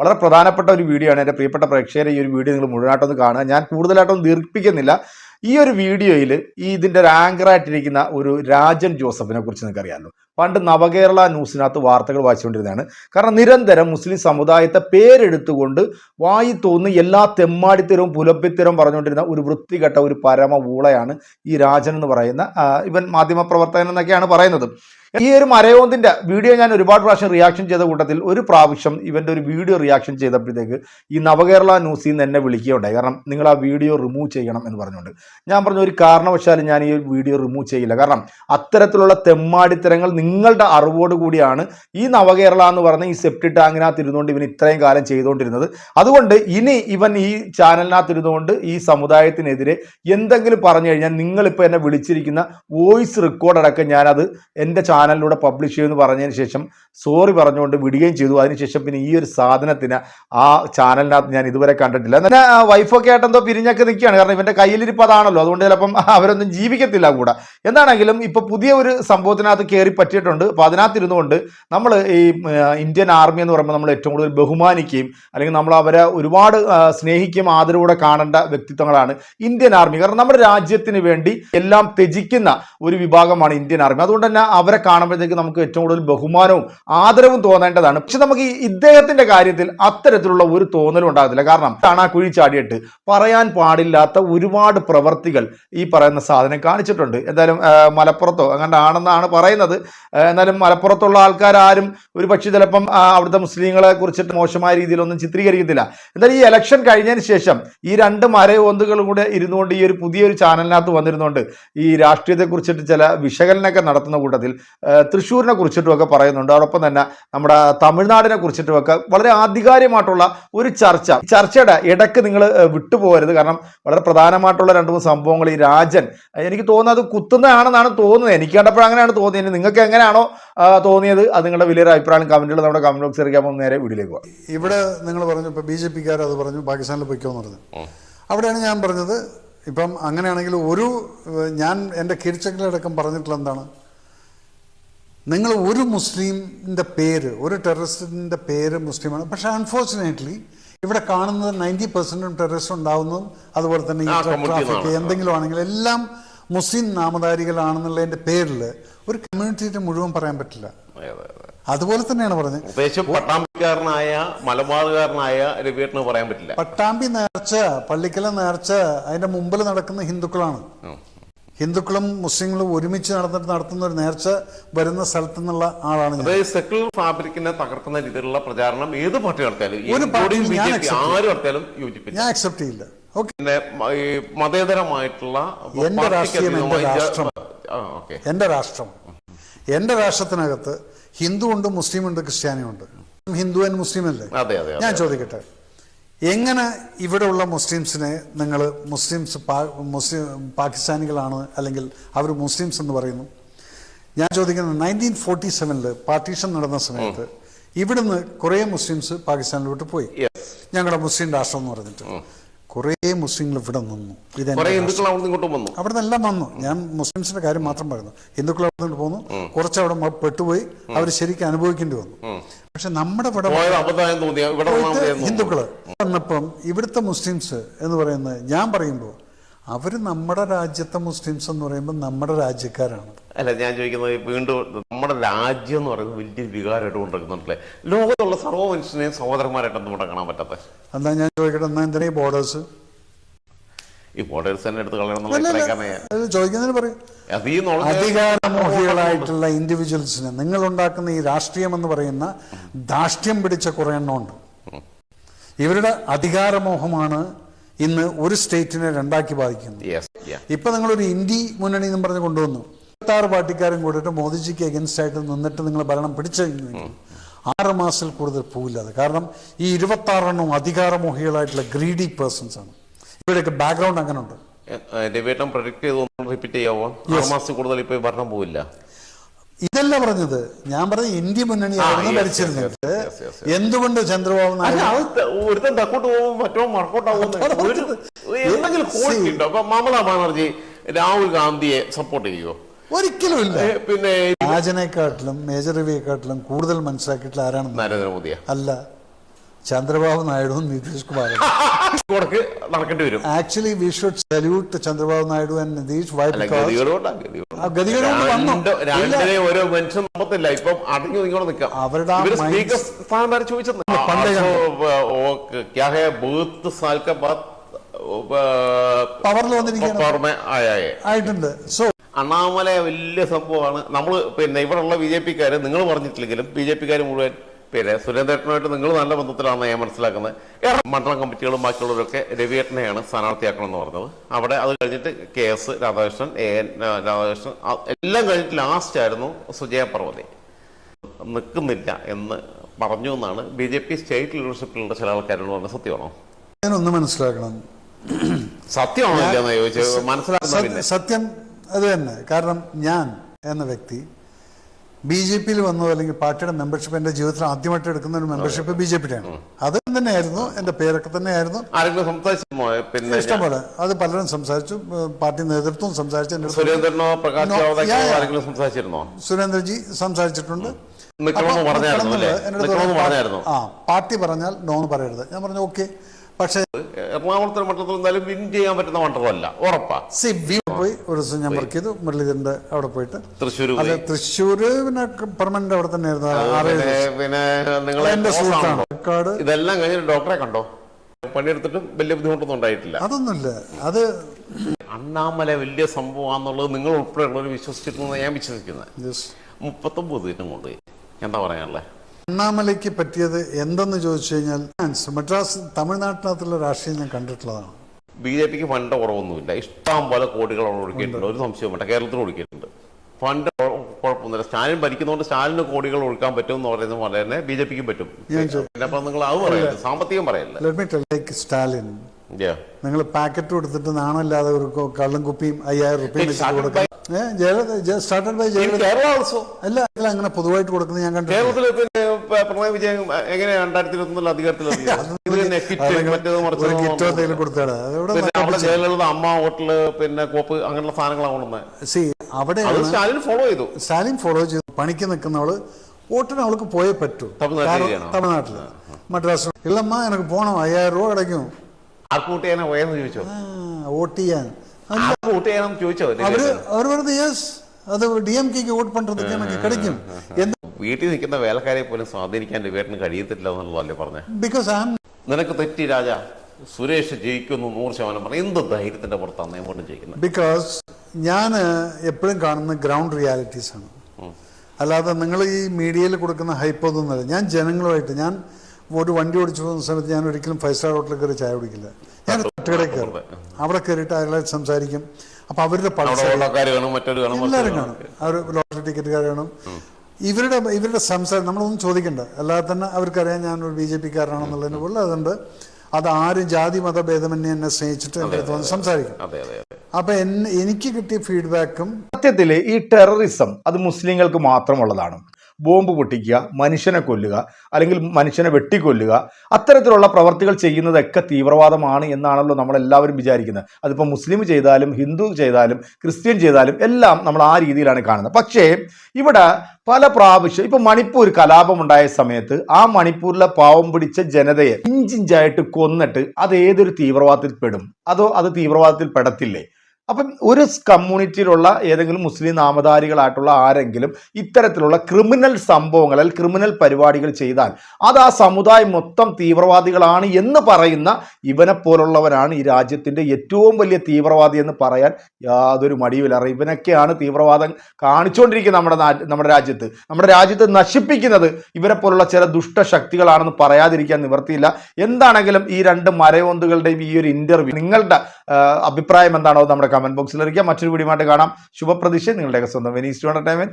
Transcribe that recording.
വളരെ പ്രധാനപ്പെട്ട ഒരു വീഡിയോ ആണ്. എന്റെ പ്രിയപ്പെട്ട പ്രേക്ഷകരെ ഈ ഒരു വീഡിയോ നിങ്ങൾ മുഴുവനായിട്ടൊന്ന് കാണുക. ഞാൻ കൂടുതലായിട്ടൊന്നും ദീർഘിപ്പിക്കുന്നില്ല ഈ ഒരു വീഡിയോയിൽ ഈ ഇതിന്റെ ഒരു ആങ്കറായിട്ടിരിക്കുന്ന ഒരു രാജൻ ജോസഫിനെ കുറിച്ച് നിങ്ങൾക്ക് അറിയാമല്ലോ പണ്ട് നവകേരള ന്യൂസിനകത്ത് വാർത്തകൾ വായിച്ചുകൊണ്ടിരുന്നതാണ്. കാരണം നിരന്തരം മുസ്ലിം സമുദായത്തെ പേരെടുത്തുകൊണ്ട് വായി തോന്നി എല്ലാ തെമ്മാടിത്തരവും പുലപ്പിത്തരവും പറഞ്ഞുകൊണ്ടിരുന്ന ഒരു വൃത്തികെട്ട ഒരു പരമ ഊളയാണ് ഈ രാജൻ എന്ന് പറയുന്ന ഇവൻ മാധ്യമപ്രവർത്തകൻ എന്നൊക്കെയാണ് പറയുന്നത്. ഈ ഒരു മരയോന്തിന്റെ വീഡിയോ ഞാൻ ഒരുപാട് പ്രാവശ്യം റിയാക്ഷൻ ചെയ്ത കൂട്ടത്തിൽ ഒരു പ്രാവശ്യം ഇവന്റെ ഒരു വീഡിയോ റിയാക്ഷൻ ചെയ്തപ്പോഴത്തേക്ക് ഈ നവകേരള ന്യൂസിൽ നിന്ന് എന്നെ വിളിക്കുകയുണ്ടായി. കാരണം നിങ്ങൾ ആ വീഡിയോ റിമൂവ് ചെയ്യണം എന്ന് പറഞ്ഞുകൊണ്ട്. ഞാൻ പറഞ്ഞു ഒരു കാരണവശാലും ഞാൻ ഈ വീഡിയോ റിമൂവ് ചെയ്യില്ല. കാരണം അത്തരത്തിലുള്ള തെമ്മാടിത്തരങ്ങൾ നിങ്ങളുടെ അറിവോട് കൂടിയാണ് ഈ നവകേരള എന്ന് പറഞ്ഞ ഈ സെപ്റ്റ് ടാങ്കിനകത്ത് ഇരുന്നുകൊണ്ട് ഇവൻ ഇത്രയും കാലം ചെയ്തുകൊണ്ടിരുന്നത്. അതുകൊണ്ട് ഇനി ഇവൻ ഈ ചാനലിനകത്ത് ഇരുന്നുകൊണ്ട് ഈ സമുദായത്തിനെതിരെ എന്തെങ്കിലും പറഞ്ഞു കഴിഞ്ഞാൽ നിങ്ങളിപ്പോൾ എന്നെ വിളിച്ചിരിക്കുന്ന വോയിസ് റെക്കോർഡ് അടക്കം ഞാനത് എന്റെ ചാനലിലൂടെ പബ്ലിഷ് ചെയ്യുമെന്ന് പറഞ്ഞതിന് ശേഷം സോറി പറഞ്ഞുകൊണ്ട് വിടുകയും ചെയ്തു. അതിനുശേഷം പിന്നെ ഈ ഒരു സാധനത്തിന് ആ ചാനലിനകത്ത് ഞാൻ ഇതുവരെ കണ്ടിട്ടില്ല. എന്നാൽ വൈഫൊക്കെ ആയിട്ട് എന്തോ പിരിഞ്ഞൊക്കെ നിൽക്കുകയാണ്. കാരണം ഇവന്റെ കയ്യിലിരിപ്പ് അതാണല്ലോ. അതുകൊണ്ട് ചിലപ്പം അവരൊന്നും ജീവിക്കത്തില്ല കൂടെ. എന്താണെങ്കിലും ഇപ്പോൾ പുതിയ ഒരു സംഭവത്തിനകത്ത് കയറി പറ്റിയിട്ടുണ്ട്. അപ്പോൾ അതിനകത്തിരുന്നുകൊണ്ട് നമ്മൾ ഈ ഇന്ത്യൻ ആർമി എന്ന് പറയുമ്പോൾ നമ്മൾ ഏറ്റവും കൂടുതൽ ബഹുമാനിക്കുകയും അല്ലെങ്കിൽ നമ്മൾ അവരെ ഒരുപാട് സ്നേഹിക്കുകയും ആദരവോടെ കാണേണ്ട വ്യക്തിത്വങ്ങളാണ് ഇന്ത്യൻ ആർമി കാരണം നമ്മുടെ രാജ്യത്തിന് വേണ്ടി എല്ലാം ത്യജിക്കുന്ന ഒരു വിഭാഗമാണ് ഇന്ത്യൻ ആർമി അതുകൊണ്ട് തന്നെ അവരെ കാണുമ്പോഴത്തേക്ക് നമുക്ക് ഏറ്റവും കൂടുതൽ ബഹുമാനവും ആദരവും തോന്നേണ്ടതാണ്. പക്ഷെ നമുക്ക് ഈ ഇദ്ദേഹത്തിന്റെ കാര്യത്തിൽ അത്തരത്തിലുള്ള ഒരു തോന്നലും ഉണ്ടാകത്തില്ല. കാരണം കാണാ കുഴി ചാടിയിട്ട് പറയാൻ പാടില്ലാത്ത ഒരുപാട് പ്രവർത്തികൾ ഈ പറയുന്ന സാധനം കാണിച്ചിട്ടുണ്ട്. എന്തായാലും മലപ്പുറത്തോ അങ്ങനെ ആണെന്നാണ് പറയുന്നത് എന്നാലും മലപ്പുറത്തുള്ള ആൾക്കാരും ഒരു പക്ഷേ ചിലപ്പം അവിടുത്തെ മുസ്ലിങ്ങളെ കുറിച്ചിട്ട് മോശമായ രീതിയിലൊന്നും ചിത്രീകരിക്കത്തില്ല. എന്നാലും ഈ ഇലക്ഷൻ കഴിഞ്ഞതിന് ശേഷം ഈ രണ്ട് മരയോന്തുകളും കൂടെ ഇരുന്നുകൊണ്ട് ഈ ഒരു പുതിയൊരു ചാനലിനകത്ത് വന്നിരുന്നുകൊണ്ട് ഈ രാഷ്ട്രീയത്തെ കുറിച്ചിട്ട് ചില വിശകലനമൊക്കെ നടത്തുന്ന കൂട്ടത്തിൽ തൃശ്ശൂരിനെ കുറിച്ചിട്ടുമൊക്കെ പറയുന്നുണ്ട്. അതോടൊപ്പം തന്നെ നമ്മുടെ തമിഴ്നാടിനെ കുറിച്ചിട്ടുമൊക്കെ വളരെ ആധികാരികമായിട്ടുള്ള ഒരു ചർച്ച. ചർച്ചയുടെ ഇടയ്ക്ക് നിങ്ങൾ വിട്ടുപോകരുത്. കാരണം വളരെ പ്രധാനമായിട്ടുള്ള രണ്ട് മൂന്ന് സംഭവങ്ങൾ ഈ രാജൻ എനിക്ക് തോന്നുന്നത് അത് കുത്തുന്നതാണെന്നാണ് തോന്നുന്നത്. എനിക്ക് കണ്ടപ്പോൾ അങ്ങനെയാണ് തോന്നിയത്. നിങ്ങൾക്ക് എങ്ങനെയാണോ തോന്നിയത് അത് നിങ്ങളുടെ വലിയൊരു അഭിപ്രായം കമന്റുകൾ നമ്മുടെ കമന്റ് ബോക്സ് ഇറക്കാൻ നേരെ വീട്ടിലേക്ക് പോകാം. ഇവിടെ നിങ്ങൾ പറഞ്ഞു ഇപ്പോൾ ബി ജെ പിക്കാർ അത് പറഞ്ഞു പാകിസ്ഥാനിൽ പൊയ്ക്കോന്ന് പറഞ്ഞു. അവിടെയാണ് ഞാൻ പറഞ്ഞത് ഇപ്പം അങ്ങനെയാണെങ്കിൽ ഒരു ഞാൻ എന്റെ കിരിച്ചക്കിലടക്കം പറഞ്ഞിട്ടുള്ള എന്താണ്? നിങ്ങൾ ഒരു മുസ്ലിമിന്റെ പേര് ഒരു ടെററിസ്റ്റിന്റെ പേര് മുസ്ലിമാണ്. പക്ഷേ അൺഫോർച്ചുനേറ്റ്ലി ഇവിടെ കാണുന്നത് നയന്റി പെർസെന്റും ടെററിസ്റ്റ് ഉണ്ടാവുന്നതും അതുപോലെ തന്നെ ഈ ട്രാഫിക് എന്തെങ്കിലും ആണെങ്കിൽ എല്ലാം മുസ്ലിം നാമധാരികളാണെന്നുള്ളതിന്റെ പേരിൽ ഒരു കമ്മ്യൂണിറ്റിയുടെ മുഴുവൻ പറയാൻ പറ്റില്ല. അതെ, അതെ, അതെ. അതുപോലെ തന്നെയാണ് പറഞ്ഞത്. പ്രത്യേകിച്ച് പട്ടാമ്പിക്കാരനായ മലബാറുകാരനായ രവിയേട്ടന് പറയാൻ പറ്റില്ല. പട്ടാമ്പി നേർച്ച പള്ളിക്കല നേർച്ച അതിന്റെ മുമ്പിൽ നടക്കുന്ന ഹിന്ദുക്കളാണ്. ഹിന്ദുക്കളും മുസ്ലിങ്ങളും ഒരുമിച്ച് നടന്നിട്ട് നടത്തുന്ന ഒരു നേർച്ച വരുന്ന സ്ഥലത്ത് നിന്നുള്ള ആളാണ് അതായത് സെക്കുലർ ഫാബ്രിക്കിനെ തകർക്കുന്ന രീതിയിലുള്ള പ്രചാരണം ഏത് പാർട്ടി നടത്തിയാലും ഒരു പാർട്ടിയും ഞാൻ BJP, accept ആര് നടത്തിയാലും യോജിപ്പില്ല. ഞാൻ അക്സെപ്റ്റ് ചെയ്യില്ല. ഓക്കെ പിന്നെ ഈ മതേതരമായിട്ടുള്ള എന്റെ രാഷ്ട്രീയം എന്റെ രാഷ്ട്രം. എന്റെ രാഷ്ട്രം. എന്റെ രാഷ്ട്രത്തിനകത്ത് ഹിന്ദു ഉണ്ട് മുസ്ലിം ഉണ്ട് ക്രിസ്ത്യാനി ഉണ്ട് ഹിന്ദു ആൻഡ് മുസ്ലിം അല്ലേ ഞാൻ ചോദിക്കട്ടെ? എങ്ങനെ ഇവിടെയുള്ള മുസ്ലിംസിനെ നിങ്ങൾ മുസ്ലിംസ് മുസ്ലിം പാകിസ്ഥാനികളാണ് അല്ലെങ്കിൽ അവർ മുസ്ലിംസ് എന്ന് പറയുന്നു? ഞാൻ ചോദിക്കുന്നത് നയന്റീൻ ഫോർട്ടി സെവനിൽ പാർട്ടീഷൻ നടന്ന സമയത്ത് ഇവിടുന്ന് കുറേ മുസ്ലിംസ് പാകിസ്ഥാനിലോട്ട് പോയി. ഞങ്ങളുടെ മുസ്ലിം രാഷ്ട്രം എന്ന് പറഞ്ഞിട്ട്. കുറേ മുസ്ലിങ്ങൾ ഇവിടെ നിന്നു. ഇത് അവിടെ നിന്നെല്ലാം വന്നു. ഞാൻ മുസ്ലിംസിന്റെ കാര്യം മാത്രം പറയുന്നു. ഹിന്ദുക്കൾ അവിടെ നിന്ന് പോന്നു. കുറച്ച് അവിടെ പെട്ടുപോയി. അവർ ശരിക്കും അനുഭവിക്കേണ്ടി വന്നു. പക്ഷെ നമ്മുടെ മതിയെന്ന് ഹിന്ദുക്കൾ വന്നപ്പം ഇവിടുത്തെ മുസ്ലിംസ് എന്ന് പറയുന്നത് ഞാൻ പറയുമ്പോൾ അവർ നമ്മുടെ രാജ്യത്തെ മുസ്ലിംസ് എന്ന് പറയുമ്പോൾ നമ്മുടെ രാജ്യക്കാരാണ്. അല്ല ഞാൻ ചോദിക്കുന്നത് വീണ്ടും നമ്മുടെ രാജ്യം എന്ന് പറയുന്നത് വലിയൊരു വികാരമായിട്ട് കൊണ്ടിരിക്കുന്നുണ്ടല്ലേ ലോകത്തുള്ള സർവ മനുഷ്യനെയും സഹോദരന്മാരായിട്ട് നമ്മുടെ കാണാൻ പറ്റാത്ത. എന്താ ഞാൻ ചോദിക്കട്ടെ എന്നാ എന്തിനാ ഈ ബോർഡേഴ്സ് ഈ ബോർഡേഴ്സ് തന്നെ എടുത്ത് കളയണം ചോദിക്കുന്നതിന് പറയും. അധികാരമോഹികളായിട്ടുള്ള ഇൻഡിവിജ്വൽസിന് നിങ്ങൾ ഉണ്ടാക്കുന്ന ഈ രാഷ്ട്രീയം എന്ന് പറയുന്ന ധാഷ്ട്യം പിടിച്ച കുറെ എണ്ണമുണ്ട് ഇവരുടെ അധികാരമോഹമാണ് ഇന്ന് ഒരു സ്റ്റേറ്റിനെ രണ്ടാക്കി ബാധിക്കുന്നത്. ഇപ്പൊ നിങ്ങളൊരു ഇന്ത്യ മുന്നണി എന്ന് പറഞ്ഞ് കൊണ്ടുവന്നു. ഇരുപത്താറ് പാർട്ടിക്കാരും കൂടിയിട്ട് മോദിജിക്ക് അഗൻസ്റ്റ് ആയിട്ട് നിന്നിട്ട് നിങ്ങൾ ഭരണം പിടിച്ചു ആറ് മാസത്തിൽ കൂടുതൽ പോവില്ല കാരണം ഈ ഇരുപത്തി ആറെണ്ണം അധികാരമോഹികളായിട്ടുള്ള ഗ്രീഡി പേഴ്സൺസ് ആണ്. ഇവരുടെയൊക്കെ ബാക്ക്ഗ്രൗണ്ട് അങ്ങനെ ഉണ്ട് രവിയേട്ടൻ പ്രൊഡിക്ട് ചെയ്തു റിപ്പീറ്റ് ചെയ്യാവോ? ആറ് മാസത്തിൽ കൂടുതൽ ഇപ്പൊ ഭരണം പോവില്ല. ഇതല്ല പറഞ്ഞത്. ഞാൻ പറഞ്ഞ ഇന്ത്യ മുന്നണി ആയിരുന്നു ഭരിച്ചിരുന്നത്. എന്തുകൊണ്ട് ചന്ദ്രബാബു നായിഡു ഒരുത്തൻ തക്കോട്ട് പോകും മറ്റോ മറക്കോട്ടാവും എന്തെങ്കിലും ക്വാളിറ്റി ഉണ്ടോ? അപ്പൊ മമതാ ബാനർജി രാഹുൽ ഗാന്ധിയെ സപ്പോർട്ട് ചെയ്യുമോ ഒരിക്കലും ഇല്ല. പിന്നെ രാജനെക്കാട്ടിലും മേജർ രവിയെക്കാട്ടിലും കൂടുതൽ മനസ്സിലാക്കിയിട്ടുള്ള ആരാണ് നരേന്ദ്രമോദിയ. അല്ല ചന്ദ്രബാബു നായിഡുവും നിതീഷ് കുമാറും കൊടുക്ക് നടക്കേണ്ടി വരും. Actually we should salute Chandrababu Naidu and Nitish why രണ്ടിനെ ഓരോ മനുഷ്യൻ നോക്കത്തില്ല ഇപ്പം അടങ്ങി നിങ്ങളെ നിൽക്കാം. അവരുടെ സ്പീക്കർ സ്ഥാനം വരെ ചോദിച്ചത് പവറിൽ. ആയിട്ടുണ്ട്. സോ അണ്ണാമല വലിയ സംഭവമാണ്. നമ്മൾ പിന്നെ ഇവിടെയുള്ള ബി ജെ പിക്കാര് നിങ്ങൾ പറഞ്ഞിട്ടില്ലെങ്കിലും ബി ജെ പിക്കാർ മുഴുവൻ പിന്നെ സുരേന്ദ്രേട്ടനുമായിട്ട് നിങ്ങൾ നല്ല ബന്ധത്തിലാണെന്ന് ഞാൻ മനസ്സിലാക്കുന്നത്. മണ്ഡലം കമ്മിറ്റികളും ബാക്കിയുള്ളവരൊക്കെ രവിയേട്ടനെയാണ് സ്ഥാനാർത്ഥിയാക്കണമെന്ന് പറഞ്ഞത്. അവിടെ അത് കഴിഞ്ഞിട്ട് K S Radhakrishnan A N Radhakrishnan എല്ലാം കഴിഞ്ഞിട്ട് ലാസ്റ്റ് ആയിരുന്നു സുജയ പർവതി നിൽക്കുന്നില്ല എന്ന് പറഞ്ഞു എന്നാണ് ബി ജെ പി സ്റ്റേറ്റ് ലീഡർഷിപ്പിലുള്ള ചില ആൾക്കാരോട് പറഞ്ഞത് സത്യമാണോ? ഞാനൊന്ന് മനസ്സിലാക്കണം. സത്യമാണോ ഇല്ലെന്ന് ചോദിച്ചത് മനസ്സിലാക്കുന്ന സത്യ- പിന്നെ. സത്യം അത് തന്നെ. കാരണം ഞാൻ എന്ന വ്യക്തി ബി ജെ പിയിൽ വന്നു അല്ലെങ്കിൽ പാർട്ടിയുടെ മെമ്പർഷിപ്പ് എന്റെ ജീവിതത്തിൽ ആദ്യമായിട്ട് എടുക്കുന്ന ഒരു മെമ്പർഷിപ്പ് ബി ജെ പിയുടെയാണ്. അത് തന്നെയായിരുന്നു. എന്റെ പേരൊക്കെ തന്നെയായിരുന്നു. പിന്നെ ഇഷ്ടംപോലെ അത് പലരും സംസാരിച്ചു. പാർട്ടി നേതൃത്വം സംസാരിച്ചു സുരേന്ദ്രജി സംസാരിച്ചിട്ടുണ്ട്. എന്നോട് ആ പാർട്ടി പറഞ്ഞാൽ നോന്ന് പറയരുത്. ഞാൻ പറഞ്ഞു ഓക്കെ. പക്ഷേ എറണാകുളത്തെ മണ്ഡലത്തിൽ എന്തായാലും വിൻ ചെയ്യാൻ പറ്റുന്ന മണ്ഡലമല്ല. ഉറപ്പാ. സി വി പോയി. ഒരു ദിവസം ഞാൻ വർക്ക് ചെയ്തു. മുരളീധരന്റെ അവിടെ പോയിട്ട്. തൃശ്ശൂർ അതെ തൃശ്ശൂര് പിന്നെ പെർമനന്റ് അവിടെ തന്നെയായിരുന്നു. ആയിരുന്നു പിന്നെ നിങ്ങൾ എന്റെ സുഹൃത്താണ്. ഇതെല്ലാം കഴിഞ്ഞിട്ട് ഡോക്ടറെ കണ്ടോ? പണിയെടുത്തിട്ടും വലിയ ബുദ്ധിമുട്ടൊന്നും ഉണ്ടായിട്ടില്ല. അതൊന്നുമില്ല. അത് അണ്ണാമല വലിയ സംഭവമാണെന്നുള്ളത് നിങ്ങൾ ഉൾപ്പെടെയുള്ളവർ വിശ്വസിച്ചിരുന്നു ഞാൻ വിശ്വസിക്കുന്നത്. മുപ്പത്തൊമ്പത് ദിനം കൊണ്ട് എന്താ പറയാനുള്ളത്? അണ്ണാമലയ്ക്ക് പറ്റിയത് എന്തെന്ന് ചോദിച്ചു കഴിഞ്ഞാൽ മദ്രാസ് തമിഴ്നാട്ടിനകത്തുള്ള രാഷ്ട്രീയം ഞാൻ കണ്ടിട്ടുള്ളതാണ്. ബി ജെ പിക്ക് ഫണ്ട് കുറവൊന്നുമില്ല. ഇഷ്ടം പോലെ കോടികൾ ഒഴുക്കിയിട്ടുണ്ട്. ഒരു സംശയം വേണ്ട കേരളത്തിൽ ഒഴുക്കിയിട്ടുണ്ട്. ഫണ്ട് കുഴ- കുഴപ്പമൊന്നുമില്ല. സ്റ്റാലിൻ ഭരിക്കുന്നതുകൊണ്ട് സ്റ്റാലിന് കോടികൾ ഒഴുക്കാൻ പറ്റും എന്ന് പറയുന്ന പോലെ തന്നെ ബി ജെ പിക്കും പറ്റും നിങ്ങൾ അത് പറയല്ലേ സാമ്പത്തികം പറയല്ലേ സ്റ്റാലിൻ. നിങ്ങൾ പാക്കറ്റ് കൊടുത്തിട്ട് നാണമില്ലാതെ ഒരു കള്ളും കുപ്പിയും അയ്യായിരം റുപ്യ വെച്ച് കൊടുക്കാം സ്റ്റാർട്ടഡ് ബൈ കേരള അല്ല അങ്ങനെ പൊതുവായിട്ട് കൊടുക്കുന്നത് ഞാൻ കണ്ടു കേരളത്തിൽ പിന്നെ പിണറായി വിജയൻ എങ്ങനെ രണ്ടായിരത്തി ഇരുപത്തി അധികാരത്തിൽ മറ്റേത് മറിച്ചത് ഒരു കിറ്റോ എന്തെങ്കിലും കൊടുത്താടാ അതെവിടെ പിന്നെ അവിടെ ജയലളിത അമ്മ ഹോട്ടൽ പിന്നെ കോപ്പ് അങ്ങനെയുള്ള സാധനങ്ങളാണ് കൊണ്ടുവന്നത്. അവിടെയാണ് സ്റ്റാലിൻ ഫോളോ ചെയ്തു. സ്റ്റാലിൻ ഫോളോ ചെയ്തു. പണിക്ക് നിൽക്കുന്നവൾ വോട്ടിന് അവൾക്ക് പോയേ പറ്റൂ. തമിഴ്നാട്ടിൽ കാരണം തമിഴ്നാട്ടിൽ മദ്രാസ്. ഇല്ലമ്മ എനിക്ക് പോണം. അയ്യായിരം രൂപ കിടക്കും ആർക്കൂട്ടിയാണ് വോട്ട് ചെയ്യാനാ ചോദിച്ചോ? ആ, വോട്ട് ചെയ്യാൻ. അവർ അവർ പറഞ്ഞത് യെസ് അത് ഡി എം കെക്ക് വോട്ട് പണ്ടൊക്കെ എനിക്ക് കിടക്കും. എന്ന് വീട്ടിൽ നിൽക്കുന്ന വേലക്കാരെ പോലും സ്വാധീനിക്കാൻ രവിയേട്ടന് കഴിയത്തില്ല എന്നുള്ളതല്ലേ പറഞ്ഞത് ബിക്കോസ് നിനക്ക് തെറ്റി രാജ. സുരേഷ് ജയിക്കുന്നു നൂറ് ശതമാനം പറഞ്ഞു എന്ത് ധൈര്യത്തിന്റെ പുറത്താണ് കൊണ്ട് ജയിക്കുന്നത് ബിക്കോസ് ഞാൻ എപ്പോഴും കാണുന്ന ഗ്രൗണ്ട് റിയാലിറ്റീസ് ആണ്. അല്ലാതെ നിങ്ങൾ ഈ മീഡിയയിൽ കൊടുക്കുന്ന ഹൈപ്പ് ഞാൻ ജനങ്ങളുമായിട്ട് ഞാൻ ഒരു വണ്ടി ഓടിച്ചു പോകുന്ന സമയത്ത് ഞാൻ ഒരിക്കലും ഫൈവ് സ്റ്റാർ ഹോട്ടലിൽ കയറി ചായ കുടിക്കില്ല. ഞാൻ കടയിൽ കയറും. അവിടെ കയറിയിട്ട് അയാളെ സംസാരിക്കും. അപ്പൊ അവരുടെ കാണും മറ്റൊരു എല്ലാവരും മറ്റൊരു കാണും. അവർ ലോട്ടറി ടിക്കറ്റുകാർ കാണും. ഇവരുടെ ഇവരുടെ സംസാരം നമ്മളൊന്നും ചോദിക്കണ്ട. അല്ലാതെ തന്നെ അവർക്കറിയാം ഞാൻ ഒരു ബി ജെ പിക്കാരനാണെന്നുള്ളതിന് പോലെ അതുകൊണ്ട് അത് ആരും ജാതി മതഭേദമന്യേ എന്നെ സ്നേഹിച്ചിട്ട് എന്റെ അടുത്ത് വന്ന് സംസാരിക്കും. അതെ അതെ അതെ. അപ്പൊ എന്നെ എനിക്ക് കിട്ടിയ ഫീഡ്ബാക്കും സത്യത്തിൽ ഈ ടെററിസം അത് മുസ്ലിങ്ങൾക്ക് മാത്രമുള്ളതാണ്. ബോംബ് പൊട്ടിക്കുക മനുഷ്യനെ കൊല്ലുക അല്ലെങ്കിൽ മനുഷ്യനെ വെട്ടിക്കൊല്ലുക അത്തരത്തിലുള്ള പ്രവർത്തികൾ ചെയ്യുന്നതൊക്കെ തീവ്രവാദമാണ് എന്നാണല്ലോ നമ്മളെല്ലാവരും വിചാരിക്കുന്നത്. അതിപ്പോൾ മുസ്ലിം ചെയ്താലും ഹിന്ദു ചെയ്താലും ക്രിസ്ത്യൻ ചെയ്താലും എല്ലാം നമ്മൾ ആ രീതിയിലാണ് കാണുന്നത്. പക്ഷേ ഇവിടെ പല പ്രാവശ്യം ഇപ്പം മണിപ്പൂർ കലാപം ഉണ്ടായ സമയത്ത് ആ മണിപ്പൂരിലെ പാവം പിടിച്ച ജനതയെ ഇഞ്ചിഞ്ചായിട്ട് കൊന്നിട്ട് അത് ഏതൊരു തീവ്രവാദത്തിൽ പെടും? അതോ അത് തീവ്രവാദത്തിൽ പെടത്തില്ലേ? അപ്പം ഒരു കമ്മ്യൂണിറ്റിയിലുള്ള ഏതെങ്കിലും മുസ്ലിം നാമധാരികളായിട്ടുള്ള ആരെങ്കിലും ഇത്തരത്തിലുള്ള ക്രിമിനൽ സംഭവങ്ങൾ അല്ലെങ്കിൽ ക്രിമിനൽ പരിപാടികൾ ചെയ്താൽ അത് ആ സമുദായം മൊത്തം തീവ്രവാദികളാണ് എന്ന് പറയുന്ന ഇവനെ പോലുള്ളവനാണ് ഈ രാജ്യത്തിന്റെ ഏറ്റവും വലിയ തീവ്രവാദി എന്ന് പറയാൻ യാതൊരു മടിയുമില്ല. കാരണം ഇവനൊക്കെയാണ് തീവ്രവാദം കാണിച്ചുകൊണ്ടിരിക്കുന്നത് നമ്മുടെ നമ്മുടെ രാജ്യത്ത്. നമ്മുടെ രാജ്യത്ത് നശിപ്പിക്കുന്നത് ഇവരെ പോലുള്ള ചില ദുഷ്ടശക്തികളാണെന്ന് പറയാതിരിക്കാൻ നിവർത്തിയില്ല എന്താണെങ്കിലും ഈ രണ്ട് മരയോന്തുകളുടെയും ഈ ഒരു ഇന്റർവ്യൂ നിങ്ങളുടെ അഭിപ്രായം എന്താണോ നമ്മുടെ കമന്റ് ബോക്സിൽ അറിയിക്കുക മറ്റൊരു വീഡിയോ കാണാം. ശുഭപ്രതീക്ഷ. നിങ്ങളുടെയൊക്കെ സ്വന്തം വെനീസ് ടു എന്റർടൈൻമെന്റ്